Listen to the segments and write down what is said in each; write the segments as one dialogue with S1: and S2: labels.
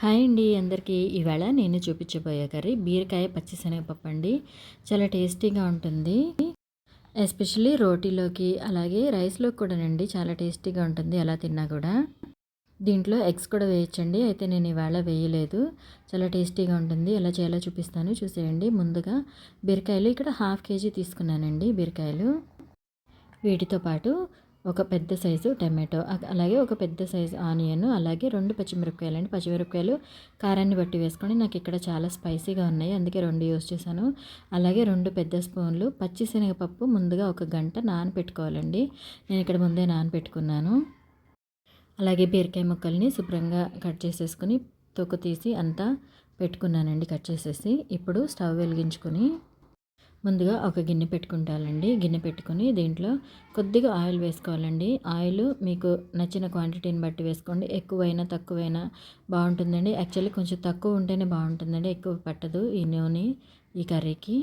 S1: Hi అండి అందరికీ. ఈవేళ నేను చూపించబోయే కర్రీ బీరకాయ పచ్చిశనగపప్పు అండి. చాలా టేస్టీగా ఉంటుంది. ఎస్పెషల్లీ రోటీలోకి అలాగే రైస్లోకి కూడానండి చాలా టేస్టీగా ఉంటుంది అలా తిన్నా కూడా. దీంట్లో ఎగ్స్ కూడా వేయచ్చండి అయితే నేను ఇవాళ వేయలేదు. చాలా టేస్టీగా ఉంటుంది ఎలా చేయాలో చూపిస్తాను చూసేయండి. ముందుగా బీరకాయలు ఇక్కడ హాఫ్ కేజీ తీసుకున్నానండి బీరకాయలు. వీటితో పాటు ఒక పెద్ద సైజు టమాటో అలాగే ఒక పెద్ద సైజు ఆనియన్ అలాగే రెండు పచ్చిమిరపకాయలు అండి పచ్చిమిరపకాయలు కారాన్ని బట్టి వేసుకొని నాకు ఇక్కడ చాలా స్పైసీగా ఉన్నాయి. అందుకే రెండు యూస్ చేశాను. అలాగే రెండు పెద్ద స్పూన్లు పచ్చిశనగపప్పు ముందుగా ఒక గంట నానపెట్టుకోవాలండి. నేను ఇక్కడ ముందే నానపెట్టుకున్నాను. అలాగే బీరకాయ ముక్కల్ని శుభ్రంగా కట్ చేసేసుకుని తొక్కు తీసి అంతా పెట్టుకున్నానండి కట్ చేసేసి. ఇప్పుడు స్టవ్ వెలిగించుకొని ముందుగా ఒక గిన్నె పెట్టుకుంటానండి. గిన్నె పెట్టుకుని దీంట్లో కొద్దిగా ఆయిల్ వేసుకోవాలండి. ఆయిల్ మీకు నచ్చిన క్వాంటిటీని బట్టి వేసుకోండి. ఎక్కువైనా తక్కువైనా బాగుంటుందండి. యాక్చువల్లీ కొంచెం తక్కువ ఉంటేనే బాగుంటుందండి. ఎక్కువ పట్టదు ఈ నూనె ఈ కర్రీకి.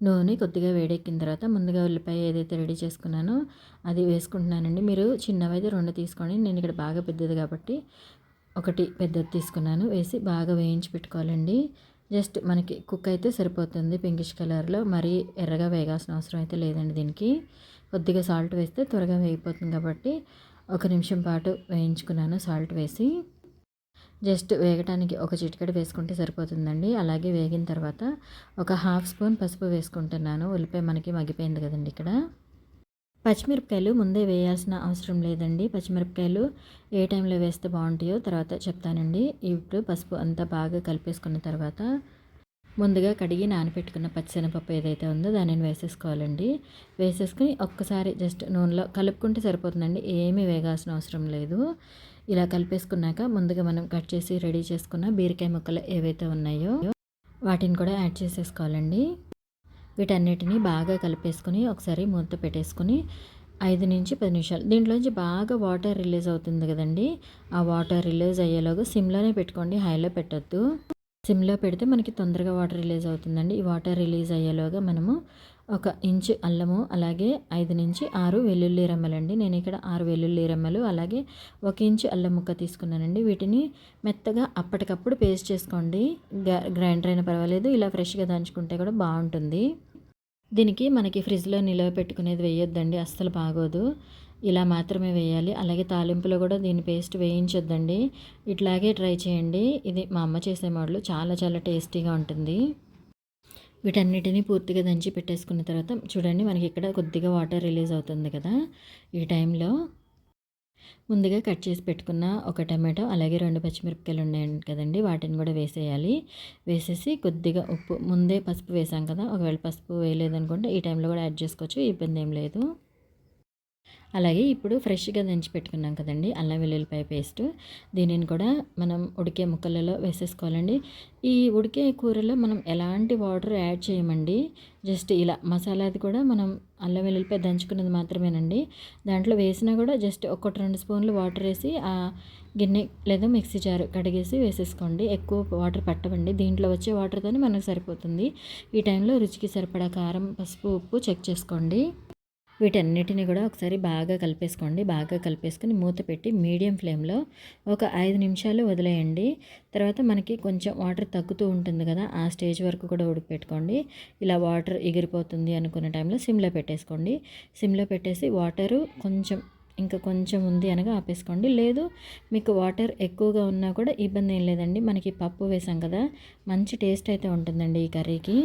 S1: నూనె కొద్దిగా వేడెక్కిన తర్వాత ముందుగా ఉల్లిపాయ ఏదైతే రెడీ చేసుకున్నానో అది వేసుకుంటున్నానండి. మీరు చిన్నవైతే రెండు తీసుకోండి. నేను ఇక్కడ బాగా పెద్దది కాబట్టి ఒకటి పెద్దది తీసుకున్నాను. వేసి బాగా వేయించి పెట్టుకోవాలండి. జస్ట్ మనకి కుక్ అయితే సరిపోతుంది పింకిష్ కలర్లో. మరీ ఎర్రగా వేగాల్సిన అవసరం అయితే లేదండి దీనికి. కొద్దిగా సాల్ట్ వేస్తే త్వరగా వేగిపోతుంది కాబట్టి ఒక నిమిషం పాటు వేయించుకున్నాను సాల్ట్ వేసి. జస్ట్ వేగటానికి ఒక చిటికెడు వేసుకుంటే సరిపోతుందండి. అలాగే వేగిన తర్వాత ఒక హాఫ్ స్పూన్ పసుపు వేసుకుంటున్నాను. ఉల్లిపాయ మనకి మగ్గిపోయింది కదండి ఇక్కడ. పచ్చిమిరపకాయలు ముందే వేయాల్సిన అవసరం లేదండి. పచ్చిమిరపకాయలు ఏ టైంలో వేస్తే బాగుంటాయో తర్వాత చెప్తానండి. ఇప్పుడు పసుపు అంతా బాగా కలిపేసుకున్న తర్వాత ముందుగా కడిగి నానపెట్టుకున్న పచ్చిశనగపప్పు ఏదైతే ఉందో దానిని వేసేసుకోవాలండి. వేసేసుకుని ఒక్కసారి జస్ట్ నూనెలో కలుపుకుంటే సరిపోతుందండి. ఏమీ వేగాల్సిన అవసరం లేదు. ఇలా కలిపేసుకున్నాక ముందుగా మనం కట్ చేసి రెడీ చేసుకున్న బీరకాయ ముక్కలు ఏవైతే ఉన్నాయో వాటిని కూడా యాడ్ చేసేసుకోవాలండి. వీటన్నిటిని బాగా కలిపేసుకొని ఒకసారి మూత పెట్టేసుకొని ఐదు నుంచి పది నిమిషాలు. దీంట్లోంచి బాగా వాటర్ రిలీజ్ అవుతుంది కదండి. ఆ వాటర్ రిలీజ్ అయ్యేలాగా సిమ్లోనే పెట్టుకోండి. హైలో పెట్టద్దు. సిమ్లో పెడితే మనకి తొందరగా వాటర్ రిలీజ్ అవుతుందండి. ఈ వాటర్ రిలీజ్ అయ్యేలోగా మనము ఒక ఇంచు అల్లము అలాగే ఐదు నుంచి ఆరు వెల్లుల్లి రెమ్మలండి. నేను ఇక్కడ ఆరు వెల్లుల్లి రెమ్మలు అలాగే ఒక ఇంచు అల్లం ముక్క తీసుకున్నానండి. వీటిని మెత్తగా అప్పటికప్పుడు పేస్ట్ చేసుకోండి. గ్రైండర్ అయినా పర్వాలేదు ఇలా ఫ్రెష్గా దంచుకుంటే కూడా బాగుంటుంది. దీనికి మనకి ఫ్రిడ్జ్లో నిలవ పెట్టుకునేది వేయొద్దండి అస్సలు బాగోదు. ఇలా మాత్రమే వేయాలి. అలాగే తాలింపులో కూడా దీని పేస్ట్ వేయించొద్దండి. ఇట్లాగే ట్రై చేయండి. ఇది మా అమ్మ చేసే మోడల్ చాలా చాలా టేస్టీగా ఉంటుంది. వీటన్నిటిని పూర్తిగా దంచి పెట్టేసుకున్న తర్వాత చూడండి మనకి ఇక్కడ కొద్దిగా వాటర్ రిలీజ్ అవుతుంది కదా. ఈ టైంలో ముందుగా కట్ చేసి పెట్టుకున్న ఒక టమాటో అలాగే రెండు పచ్చిమిరపకాయలు ఉన్నాయి కదండి వాటిని కూడా వేసేయాలి. వేసేసి కొద్దిగా ఉప్పు ముందే పసుపు వేసాం కదా ఒకవేళ పసుపు వేయలేదనుకుంటే ఈ టైంలో కూడా యాడ్ చేసుకోవచ్చు ఇబ్బంది ఏం లేదు. అలాగే ఇప్పుడు ఫ్రెష్గా దంచి పెట్టుకున్నాం కదండి అల్లం వెల్లుల్లిపాయ పేస్ట్. దీనిని కూడా మనం ఉడికే ముక్కలలో వేసేసుకోవాలండి. ఈ ఉడికే కూరలో మనం ఎలాంటి వాటర్ యాడ్ చేయమండి? జస్ట్ ఇలా మసాలాది కూడా మనం అల్లం వెల్లుల్లిపాయ దంచుకున్నది మాత్రమేనండి. దాంట్లో వేసినా కూడా జస్ట్ ఒకటి రెండు స్పూన్లు వాటర్ వేసి ఆ గిన్నె లేదా మిక్సీ జారు కడిగేసి వేసేసుకోండి. ఎక్కువ వాటర్ పట్టవండి. దీంట్లో వచ్చే వాటర్తోనే మనకు సరిపోతుంది. ఈ టైంలో రుచికి సరిపడా కారం పసుపు ఉప్పు చెక్ చేసుకోండి. వీటన్నిటిని కూడా ఒకసారి బాగా కలిపేసుకోండి. బాగా కలిపేసుకొని మూత పెట్టి మీడియం ఫ్లేమ్లో ఒక ఐదు నిమిషాలు వదిలేయండి. తర్వాత మనకి కొంచెం వాటర్ తగ్గుతూ ఉంటుంది కదా ఆ స్టేజ్ వరకు కూడా ఉడికిపెట్టుకోండి. ఇలా వాటర్ ఎగిరిపోతుంది అనుకున్న టైంలో సిమ్లో పెట్టేసుకోండి. సిమ్లో పెట్టేసి వాటరు కొంచెం ఇంకా కొంచెం ఉంది అనగా ఆపేసుకోండి. లేదు మీకు వాటర్ ఎక్కువగా ఉన్నా కూడా ఇబ్బంది ఏం లేదండి. మనకి పప్పు వేసాం కదా మంచి టేస్ట్ అయితే ఉంటుందండి ఈ కర్రీకి.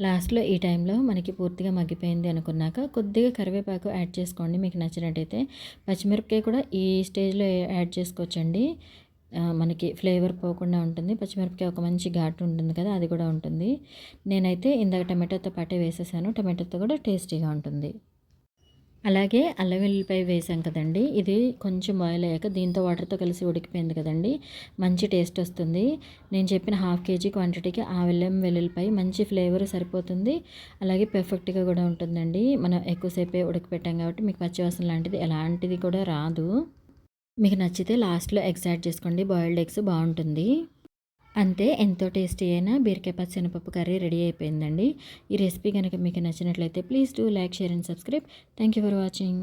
S1: లాస్ట్లో ఈ టైంలో మనకి పూర్తిగా మగ్గిపోయింది అనుకున్నాక కొద్దిగా కరివేపాకు యాడ్ చేసుకోండి. మీకు నచ్చినట్టయితే పచ్చిమిరపకాయ కూడా ఈ స్టేజ్లో యాడ్ చేసుకోవచ్చండి. మనకి ఫ్లేవర్ పోకుండా ఉంటుంది. పచ్చిమిరపకాయ ఒక మంచి ఘాటు ఉంటుంది కదా అది కూడా ఉంటుంది. నేనైతే ఇందాక టమాటోతో పాటే వేసేసాను. టమాటోతో కూడా టేస్టీగా ఉంటుంది. అలాగే అల్లం వెల్లిపాయ వేసాం కదండి. ఇది కొంచెం బాయిల్ అయ్యాక దీంతో వాటర్తో కలిసి ఉడికిపోయింది కదండి. మంచి టేస్ట్ వస్తుంది. నేను చెప్పిన హాఫ్ కేజీ క్వాంటిటీకి ఆ వెల్లం వెల్లుల్లిపాయ మంచి ఫ్లేవర్ సరిపోతుంది. అలాగే పర్ఫెక్ట్గా కూడా ఉంటుందండి. మనం ఎక్కువసేపే ఉడకపెట్టాం కాబట్టి మీకు పచ్చివాసన లాంటిది ఎలాంటిది కూడా రాదు. మీకు నచ్చితే లాస్ట్లో ఎగ్స్ యాడ్ చేసుకోండి. బాయిల్డ్ ఎగ్స్ బాగుంటుంది. అంతే ఎంతో టేస్టీ అయిన బీరకాయ పచ్చనపప్పు కర్రీ రెడీ అయిపోయిందండి. ఈ రెసిపీ కనుక మీకు నచ్చినట్లయితే please do like share and subscribe. Thank you for watching.